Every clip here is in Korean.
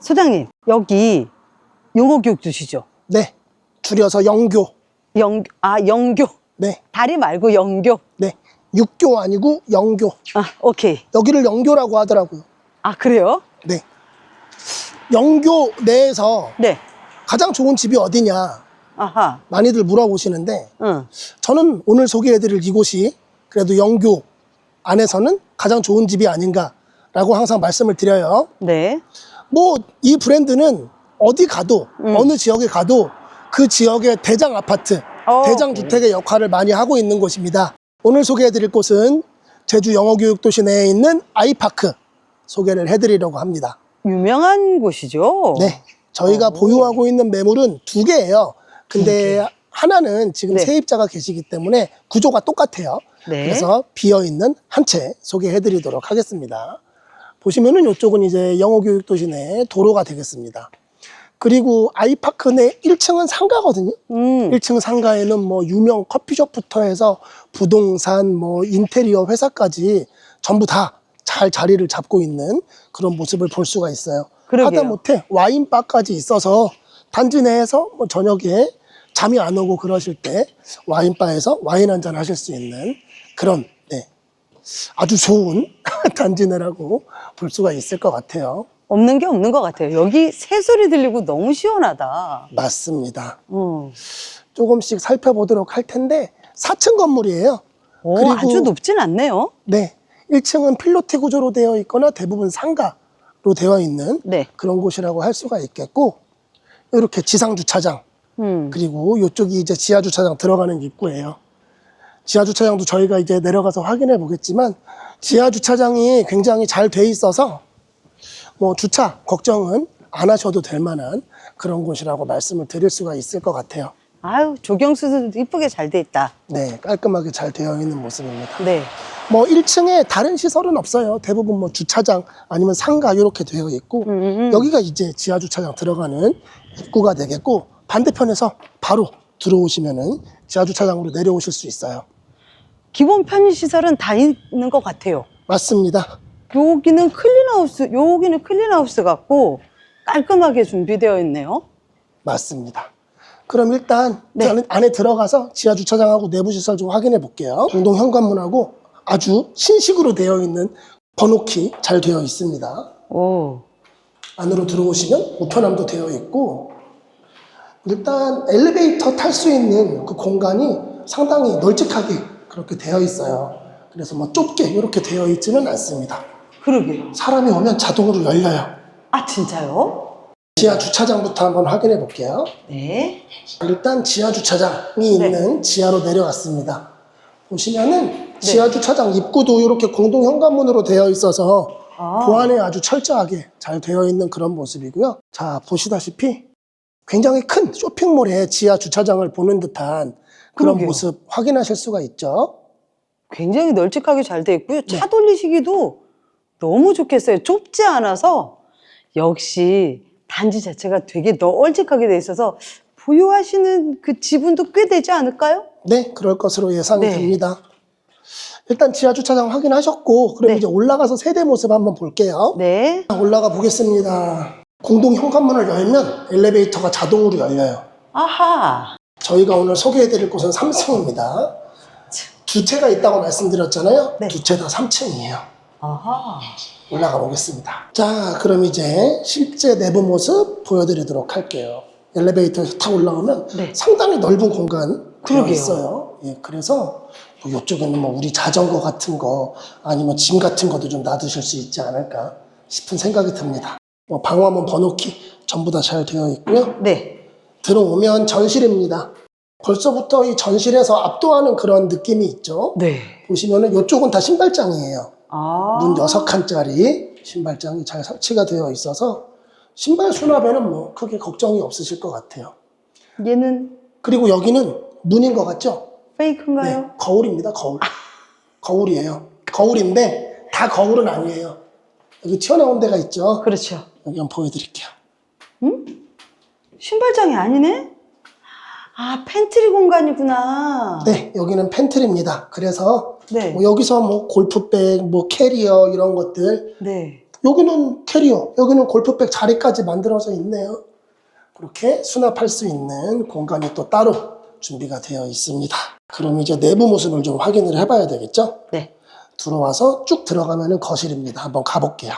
소장님, 여기 영어 교육 주시죠? 네. 줄여서 영교. 영, 아, 영교. 네. 다리 말고 영교. 네. 육교 아니고 영교. 아, 오케이. 여기를 영교라고 하더라고요. 아, 그래요? 네. 영교 내에서 네. 가장 좋은 집이 어디냐 아하. 많이들 물어보시는데 응. 저는 오늘 소개해드릴 이곳이 그래도 영교 안에서는 가장 좋은 집이 아닌가라고 항상 말씀을 드려요. 네. 뭐 이 브랜드는 어디 가도 음. 어느 지역에 가도 그 지역의 대장 아파트, 어. 대장 주택의 역할을 많이 하고 있는 곳입니다. 오늘 소개해드릴 곳은 제주 영어교육도시 내에 있는 아이파크 소개를 해드리려고 합니다. 유명한 곳이죠? 네, 저희가 어. 보유하고 있는 매물은 두 개예요. 근데 하나는 지금 네. 세입자가 계시기 때문에 구조가 똑같아요. 네. 그래서 비어 있는 한 채 소개해드리도록 하겠습니다. 보시면은 이쪽은 이제 영어교육도시 내 도로가 되겠습니다. 그리고 아이파크 내 1층은 상가거든요. 음. 1층 상가에는 뭐 유명 커피숍부터 해서 부동산, 뭐 인테리어 회사까지 전부 다 잘 자리를 잡고 있는 그런 모습을 볼 수가 있어요. 그러게요. 하다못해 와인바까지 있어서 단지 내에서 뭐 저녁에 잠이 안 오고 그러실 때 와인바에서 와인 한 잔 하실 수 있는 그런 네, 아주 좋은 단지 내라고 볼 수가 있을 것 같아요. 없는 게 없는 것 같아요. 여기 새소리 들리고 너무 시원하다. 맞습니다. 어. 조금씩 살펴보도록 할 텐데 4층 건물이에요. 오, 그리고- 아주 높진 않네요. 네. 1층은 필로티 구조로 되어 있거나 대부분 상가로 되어 있는 네. 그런 곳이라고 할 수가 있겠고 이렇게 지상 주차장 음. 그리고 이쪽이 이제 지하 주차장 들어가는 입구예요. 지하 주차장도 저희가 이제 내려가서 확인해 보겠지만 지하 주차장이 굉장히 잘 돼 있어서 뭐 주차 걱정은 안 하셔도 될 만한 그런 곳이라고 말씀을 드릴 수가 있을 것 같아요. 아유, 조경수도 이쁘게 잘 돼 있다. 네, 깔끔하게 잘 되어 있는 모습입니다. 네. 뭐 1층에 다른 시설은 없어요. 대부분 뭐 주차장 아니면 상가 이렇게 되어 있고 음, 음. 여기가 이제 지하 주차장 들어가는 입구가 되겠고 반대편에서 바로 들어오시면은 지하 주차장으로 내려오실 수 있어요. 기본 편의 시설은 다 있는 것 같아요. 맞습니다. 여기는 클린하우스, 여기는 클린하우스 같고 깔끔하게 준비되어 있네요. 맞습니다. 그럼 일단 네. 안에, 안에 들어가서 지하 주차장하고 내부 시설 좀 확인해 볼게요. 공동 현관문하고 아주 신식으로 되어 있는 번호키 잘 되어 있습니다. 오. 안으로 들어오시면 우편함도 되어 있고 일단 엘리베이터 탈 수 있는 그 공간이 상당히 널찍하게 그렇게 되어 있어요. 그래서 뭐 좁게 이렇게 되어 있지는 않습니다. 그러게요. 사람이 오면 자동으로 열려요. 아, 진짜요? 지하 주차장부터 한번 확인해 볼게요. 네. 일단 지하 주차장이 네. 있는 지하로 내려왔습니다. 보시면은 지하 주차장 입구도 이렇게 공동 현관문으로 되어 있어서 아. 보안에 아주 철저하게 잘 되어 있는 그런 모습이고요. 자, 보시다시피 굉장히 큰 쇼핑몰의 지하 주차장을 보는 듯한 그런 그러게요. 모습 확인하실 수가 있죠. 굉장히 널찍하게 잘 돼 있고요. 차 네. 돌리시기도 너무 좋겠어요. 좁지 않아서 역시 단지 자체가 되게 널찍하게 돼 있어서 보유하시는 그 지분도 꽤 되지 않을까요? 네, 그럴 것으로 예상이 네. 됩니다. 일단 지하 주차장 확인하셨고, 그럼 네. 이제 올라가서 세대 모습 한번 볼게요. 네. 올라가 보겠습니다. 공동 현관문을 열면 엘리베이터가 자동으로 열려요. 아하. 저희가 오늘 소개해드릴 곳은 3층입니다. 두 채가 있다고 말씀드렸잖아요. 네. 두 채 다 3층이에요. 아하. 올라가 보겠습니다. 자, 그럼 이제 실제 내부 모습 보여드리도록 할게요. 엘리베이터에서 타 올라오면 네. 상당히 넓은 공간 되어 그러게요. 있어요. 예, 그래서 뭐 이쪽에는 뭐 우리 자전거 같은 거 아니면 짐 같은 것도 좀 놔두실 수 있지 않을까 싶은 생각이 듭니다. 뭐 방화문 번호키 전부 다 잘 되어 있고요. 네. 들어오면 전실입니다. 벌써부터 이 전실에서 압도하는 그런 느낌이 있죠. 네. 보시면은 이쪽은 다 신발장이에요. 아. 문 여섯 칸짜리 신발장이 잘 설치가 되어 있어서 신발 수납에는 뭐 크게 걱정이 없으실 것 같아요. 얘는 그리고 여기는 문인 것 같죠? 페이크인가요? 네, 거울입니다. 거울. 거울이에요. 거울인데 다 거울은 아니에요. 여기 튀어나온 데가 있죠? 그렇죠. 여기 한번 보여드릴게요. 신발장이 아니네? 아, 팬트리 공간이구나. 네, 여기는 팬트리입니다. 그래서 네. 뭐 여기서 뭐 골프백, 뭐 캐리어 이런 것들 네. 여기는 캐리어, 여기는 골프백 자리까지 만들어져 있네요. 그렇게 수납할 수 있는 공간이 또 따로 준비가 되어 있습니다. 그럼 이제 내부 모습을 좀 확인을 해봐야 되겠죠? 네. 들어와서 쭉 들어가면은 거실입니다. 한번 가볼게요.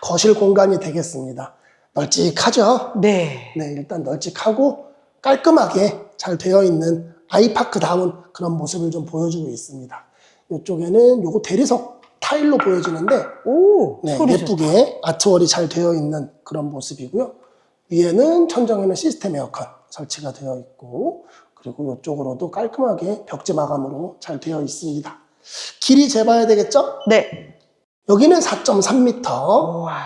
거실 공간이 되겠습니다. 널찍하죠? 네. 네, 일단 널찍하고 깔끔하게 잘 되어 있는 아이파크 다운 그런 모습을 좀 보여주고 있습니다. 이쪽에는 요거 대리석 타일로 보여지는데 오, 네. 예쁘게 아트월이 잘 되어 있는 그런 모습이고요. 위에는 천정에는 시스템 에어컨 설치가 되어 있고 그리고 이쪽으로도 깔끔하게 벽지 마감으로 잘 되어 있습니다. 길이 재봐야 되겠죠? 네. 여기는 4.3m, 우와,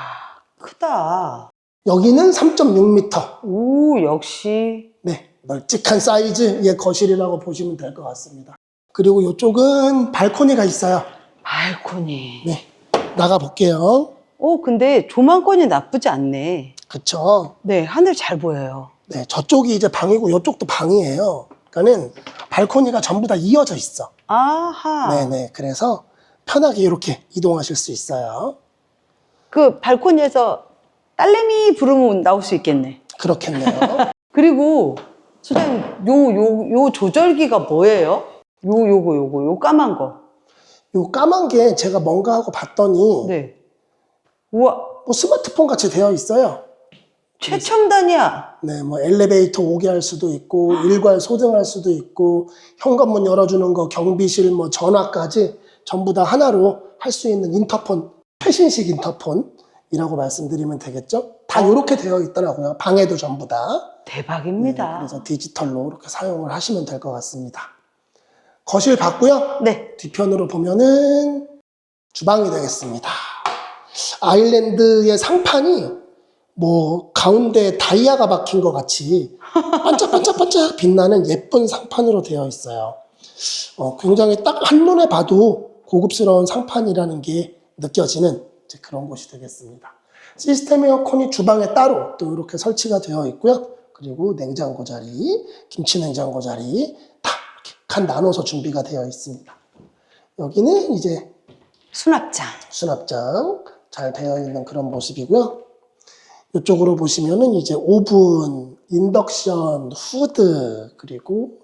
크다. 여기는 3.6m. 오, 역시. 네, 널찍한 사이즈의 거실이라고 보시면 될 것 같습니다. 그리고 이쪽은 발코니가 있어요. 발코니. 네, 나가 볼게요. 오, 근데 조망권이 나쁘지 않네. 그쵸? 네, 하늘 잘 보여요. 네, 저쪽이 이제 방이고 이쪽도 방이에요. 그러니까는 발코니가 전부 다 이어져 있어. 아하. 네네. 그래서 편하게 이렇게 이동하실 수 있어요. 그 발코니에서 딸내미 부르면 나올 수 있겠네. 그렇겠네요. 그리고 소장님, 요, 요, 요 조절기가 뭐예요? 요, 요거, 요거, 요 까만 거. 요 까만 게 제가 뭔가 하고 봤더니 네. 우와, 뭐 스마트폰 같이 되어 있어요. 최첨단이야. 네, 뭐 엘리베이터 오게 할 수도 있고 일괄 소등할 수도 있고 현관문 열어주는 거 경비실 뭐 전화까지 전부 다 하나로 할 수 있는 인터폰 최신식 인터폰이라고 말씀드리면 되겠죠? 다 이렇게 되어 있더라고요. 방에도 전부 다. 네, 대박입니다. 그래서 디지털로 이렇게 사용을 하시면 될 것 같습니다. 거실 봤고요. 네. 뒤편으로 보면은 주방이 되겠습니다. 아일랜드의 상판이 뭐 가운데 다이아가 박힌 것 같이 반짝반짝반짝 빛나는 예쁜 상판으로 되어 있어요. 어, 굉장히 딱 한눈에 봐도 고급스러운 상판이라는 게 느껴지는 그런 곳이 되겠습니다. 시스템 에어컨이 주방에 따로 또 이렇게 설치가 되어 있고요. 그리고 냉장고 자리, 김치 냉장고 자리 다 이렇게 칸 나눠서 준비가 되어 있습니다. 여기는 이제 수납장. 수납장 잘 되어 있는 그런 모습이고요. 이쪽으로 보시면은 이제 오븐, 인덕션, 후드, 그리고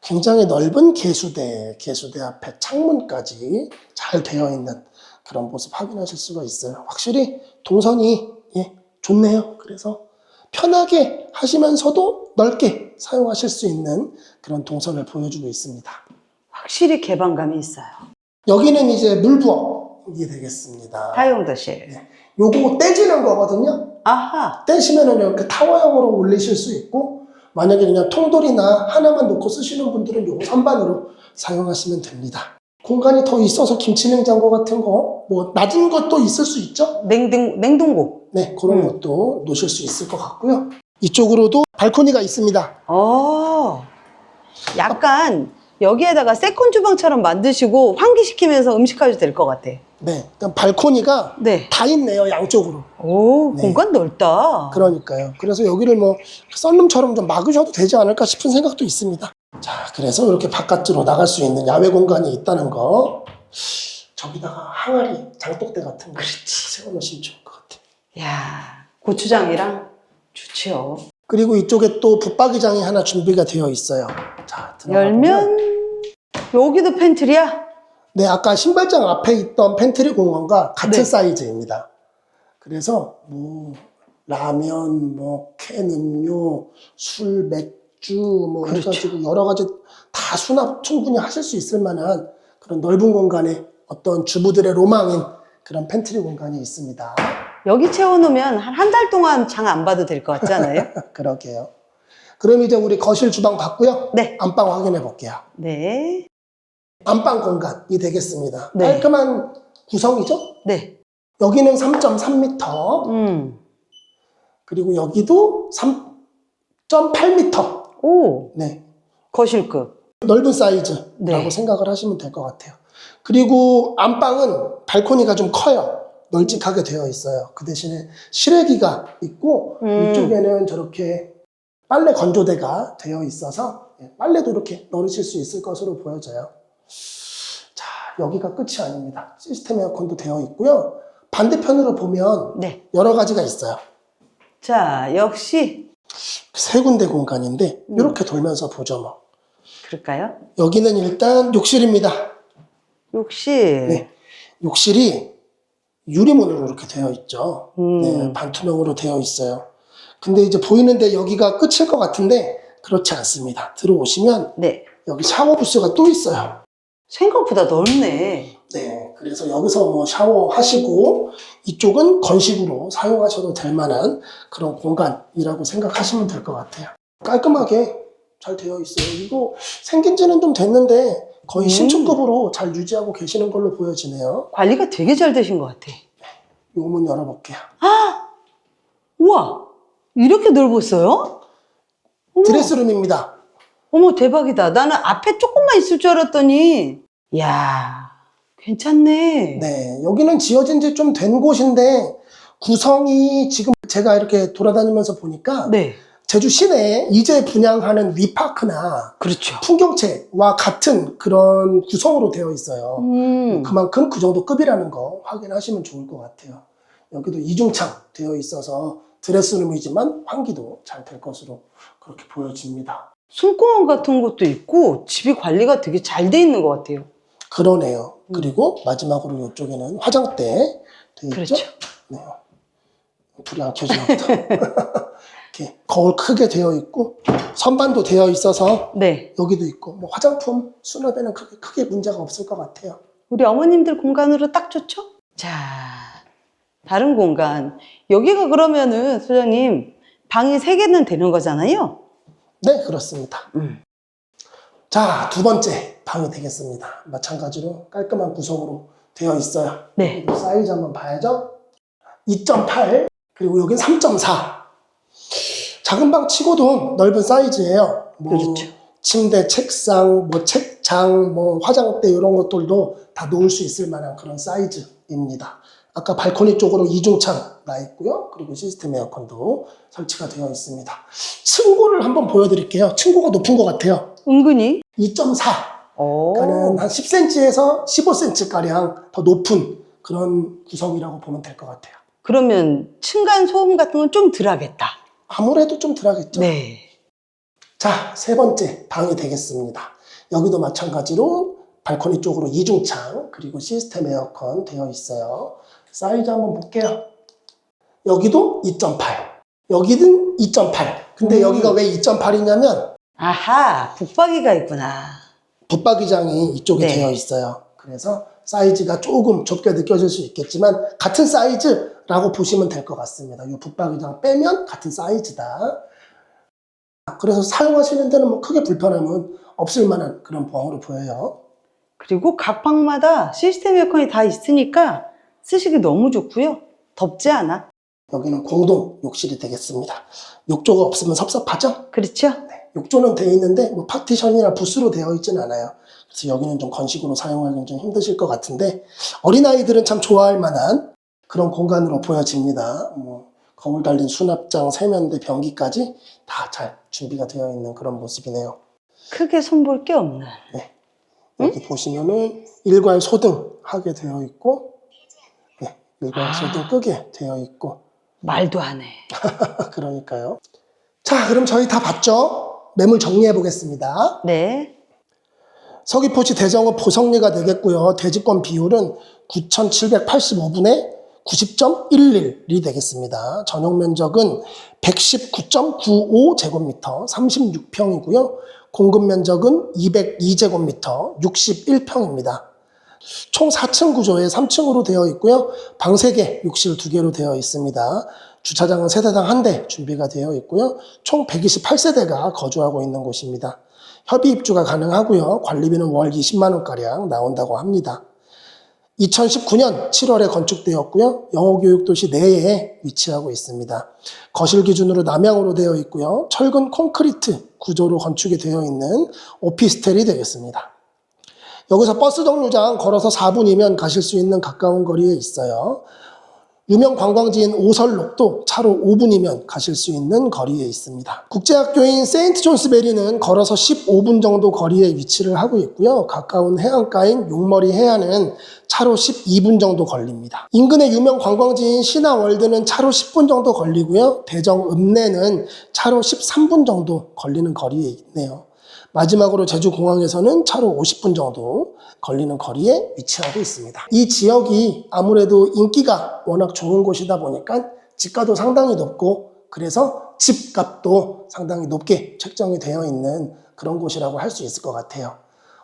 굉장히 넓은 개수대, 개수대 앞에 창문까지 잘 되어 있는 그런 모습 확인하실 수가 있어요. 확실히 동선이 예, 좋네요. 그래서 편하게 하시면서도 넓게 사용하실 수 있는 그런 동선을 보여주고 있습니다. 확실히 개방감이 있어요. 여기는 이제 물부엌이 되겠습니다. 사용도실. 요거 떼지는 거거든요. 아하. 떼시면은 이렇게 타워형으로 올리실 수 있고 만약에 그냥 통돌이나 하나만 놓고 쓰시는 분들은 요거 선반으로 사용하시면 됩니다. 공간이 더 있어서 김치냉장고 같은 거, 뭐 낮은 것도 있을 수 있죠. 냉동, 냉동고. 네, 그런 음. 것도 놓으실 수 있을 것 같고요. 이쪽으로도 발코니가 있습니다. 어. 약간 여기에다가 세컨 주방처럼 만드시고 환기시키면서 음식하셔도 될것 같아. 네, 그러니까 발코니가 네. 다 있네요, 양쪽으로. 오, 네. 공간 넓다. 그러니까요. 그래서 여기를 뭐 썬룸처럼 좀 막으셔도 되지 않을까 싶은 생각도 있습니다. 자, 그래서 이렇게 바깥으로 나갈 수 있는 야외 공간이 있다는 거. 저기다가 항아리, 장독대 같은 거 세워놓으시면 좋을 것 같아요. 야 고추장이랑 좋지요. 그리고 이쪽에 또 붙박이장이 하나 준비가 되어 있어요. 자, 들어가 보면 열면 여기도 팬트리야? 네, 아까 신발장 앞에 있던 팬트리 공간과 같은 네. 사이즈입니다. 그래서 뭐 라면, 뭐 캔 음료, 술, 맥주 뭐 그렇죠. 해가지고 여러 가지 다 수납 충분히 하실 수 있을 만한 그런 넓은 공간에 어떤 주부들의 로망인 그런 팬트리 공간이 있습니다. 여기 채워놓으면 한 한 달 동안 장 안 봐도 될 것 같지 않아요? 그러게요. 그럼 이제 우리 거실 주방 봤고요. 네. 안방 확인해 볼게요. 네. 안방 공간이 되겠습니다. 네. 깔끔한 구성이죠? 네. 여기는 3.3m, 음. 그리고 여기도 3.8m. 오, 네. 거실급. 넓은 사이즈라고 네. 생각을 하시면 될 것 같아요. 그리고 안방은 발코니가 좀 커요. 널찍하게 되어 있어요. 그 대신에 실외기가 있고 음. 이쪽에는 저렇게 빨래 건조대가 되어 있어서 예, 빨래도 이렇게 넣으실 수 있을 것으로 보여져요. 자, 여기가 끝이 아닙니다. 시스템 에어컨도 되어 있고요. 반대편으로 보면 네. 여러 가지가 있어요. 자, 역시 세 군데 공간인데 이렇게 돌면서 보죠 뭐. 그럴까요? 여기는 일단 욕실입니다. 욕실. 네. 욕실이 유리문으로 이렇게 되어 있죠. 음. 네, 반투명으로 되어 있어요. 근데 이제 보이는데 여기가 끝일 것 같은데 그렇지 않습니다. 들어오시면 네. 여기 샤워 부스가 또 있어요. 생각보다 넓네. 네, 그래서 여기서 뭐 샤워하시고 이쪽은 건식으로 사용하셔도 될 만한 그런 공간이라고 생각하시면 될 것 같아요. 깔끔하게 잘 되어 있어요. 이거 생긴 지는 좀 됐는데 거의 음. 신축급으로 잘 유지하고 계시는 걸로 보여지네요. 관리가 되게 잘 되신 것 같아. 이문 열어볼게요. 우와! 이렇게 넓었어요? 어머, 드레스룸입니다. 어머, 대박이다. 나는 앞에 조금만 있을 줄 알았더니, 야 괜찮네. 네, 여기는 지어진 지 좀 된 곳인데 구성이 지금 제가 이렇게 돌아다니면서 보니까 네. 제주 시내에 이제 분양하는 위파크나 그렇죠. 풍경채와 같은 그런 구성으로 되어 있어요. 음. 그만큼 그 정도 급이라는 거 확인하시면 좋을 것 같아요. 여기도 이중창 되어 있어서 드레스룸이지만 환기도 잘 될 것으로 그렇게 보여집니다. 숨구멍 같은 것도 있고, 집이 관리가 되게 잘 돼 있는 것 같아요. 그러네요. 음. 그리고 마지막으로 이쪽에는 화장대 되어 있죠? 그렇죠. 네. 불이 안 켜지나 보다. 이렇게 거울 크게 되어 있고 선반도 되어 있어서 네. 여기도 있고 뭐 화장품 수납에는 크게, 크게 문제가 없을 것 같아요. 우리 어머님들 공간으로 딱 좋죠? 자, 다른 공간. 여기가 그러면은, 소장님, 방이 세개는 되는 거잖아요? 네, 그렇습니다. 음. 자, 두 번째 방이 되겠습니다. 마찬가지로 깔끔한 구성으로 되어 있어요. 네. 사이즈 한번 봐야죠. 2.8 그리고 여긴 3.4. 작은 방 치고도 넓은 사이즈예요. 뭐 그렇죠. 침대, 책상, 뭐 책장, 뭐 화장대 이런 것들도 다 놓을 수 있을 만한 그런 사이즈입니다. 아까 발코니 쪽으로 이중창 나 있고요. 그리고 시스템 에어컨도 설치가 되어 있습니다. 층고를 한번 보여드릴게요. 층고가 높은 것 같아요. 은근히? 2.4. 오. 그러니까는 한 10cm에서 15cm 가량 더 높은 그런 구성이라고 보면 될 것 같아요. 그러면 층간 소음 같은 건 좀 덜하겠다. 아무래도 좀 덜하겠죠. 네. 자, 세 번째 방이 되겠습니다. 여기도 마찬가지로 발코니 쪽으로 이중창 그리고 시스템 에어컨 되어 있어요. 사이즈 한번 볼게요. 여기도 2.8. 여기는 2.8. 근데 음. 여기가 왜 2.8이냐면 아하, 붙박이가 있구나. 붙박이장이 이쪽에 네. 되어 있어요. 그래서 사이즈가 조금 좁게 느껴질 수 있겠지만 같은 사이즈라고 보시면 될 것 같습니다. 이 붙박이장 빼면 같은 사이즈다. 그래서 사용하시는 데는 뭐 크게 불편함은 없을 만한 그런 방으로 보여요. 그리고 각 방마다 시스템 에어컨이 다 있으니까 쓰시기 너무 좋고요. 덥지 않아. 여기는 공동 욕실이 되겠습니다. 욕조가 없으면 섭섭하죠? 그렇죠? 네. 욕조는 되어 있는데 뭐 파티션이나 부스로 되어 있지는 않아요. 그래서 여기는 좀 건식으로 사용하기는 좀 힘드실 것 같은데 어린아이들은 참 좋아할 만한 그런 공간으로 보여집니다. 뭐 거울 달린 수납장, 세면대, 변기까지 다 잘 준비가 되어 있는 그런 모습이네요. 크게 손볼 게 없는. 여기 보시면은 일괄 소등 하게 되어 있고 네, 일괄 아. 소등 끄게 되어 있고 말도 안 해. 그러니까요. 자, 그럼 저희 다 봤죠? 매물 정리해 보겠습니다. 네. 서귀포시 대정읍 보성리가 되겠고요. 대지권 비율은 9,785분의 90.11이 되겠습니다. 전용 면적은 119.95제곱미터, 36평이고요. 공급 면적은 202제곱미터, 61평입니다. 총 4층 구조에 3층으로 되어 있고요. 방 3개, 욕실 2개로 되어 있습니다. 주차장은 세대당 1대 준비가 되어 있고요. 총 128세대가 거주하고 있는 곳입니다. 협의 입주가 가능하고요. 관리비는 월 20만 원가량 나온다고 합니다. 2019년 7월에 건축되었고요. 영어교육도시 내에 위치하고 있습니다. 거실 기준으로 남향으로 되어 있고요. 철근 콘크리트 구조로 건축이 되어 있는 오피스텔이 되겠습니다. 여기서 버스 정류장 걸어서 4분이면 가실 수 있는 가까운 거리에 있어요. 유명 관광지인 오설록도 차로 5분이면 가실 수 있는 거리에 있습니다. 국제학교인 세인트 존스베리는 걸어서 15분 정도 거리에 위치를 하고 있고요. 가까운 해안가인 용머리 해안은 차로 12분 정도 걸립니다. 인근의 유명 관광지인 신화월드는 차로 10분 정도 걸리고요. 대정 읍내는 차로 13분 정도 걸리는 거리에 있네요. 마지막으로 제주공항에서는 차로 50분 정도 걸리는 거리에 위치하고 있습니다. 이 지역이 아무래도 인기가 워낙 좋은 곳이다 보니까 집가도 상당히 높고 그래서 집값도 상당히 높게 책정이 되어 있는 그런 곳이라고 할 수 있을 것 같아요.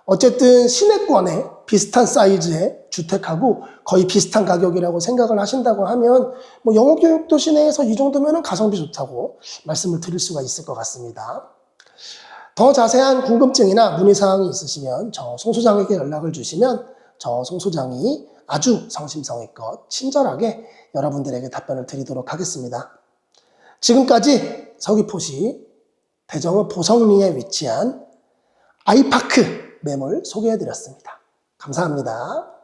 어쨌든 시내권에 비슷한 사이즈의 주택하고 거의 비슷한 가격이라고 생각을 하신다고 하면 뭐 영어교육도 시내에서 이 정도면 가성비 좋다고 말씀을 드릴 수가 있을 것 같습니다. 더 자세한 궁금증이나 문의사항이 있으시면 저 송 소장에게 연락을 주시면 저 송 소장이 아주 성심성의껏 친절하게 여러분들에게 답변을 드리도록 하겠습니다. 지금까지 서귀포시 대정읍 보성리에 위치한 아이파크 매물 소개해드렸습니다. 감사합니다.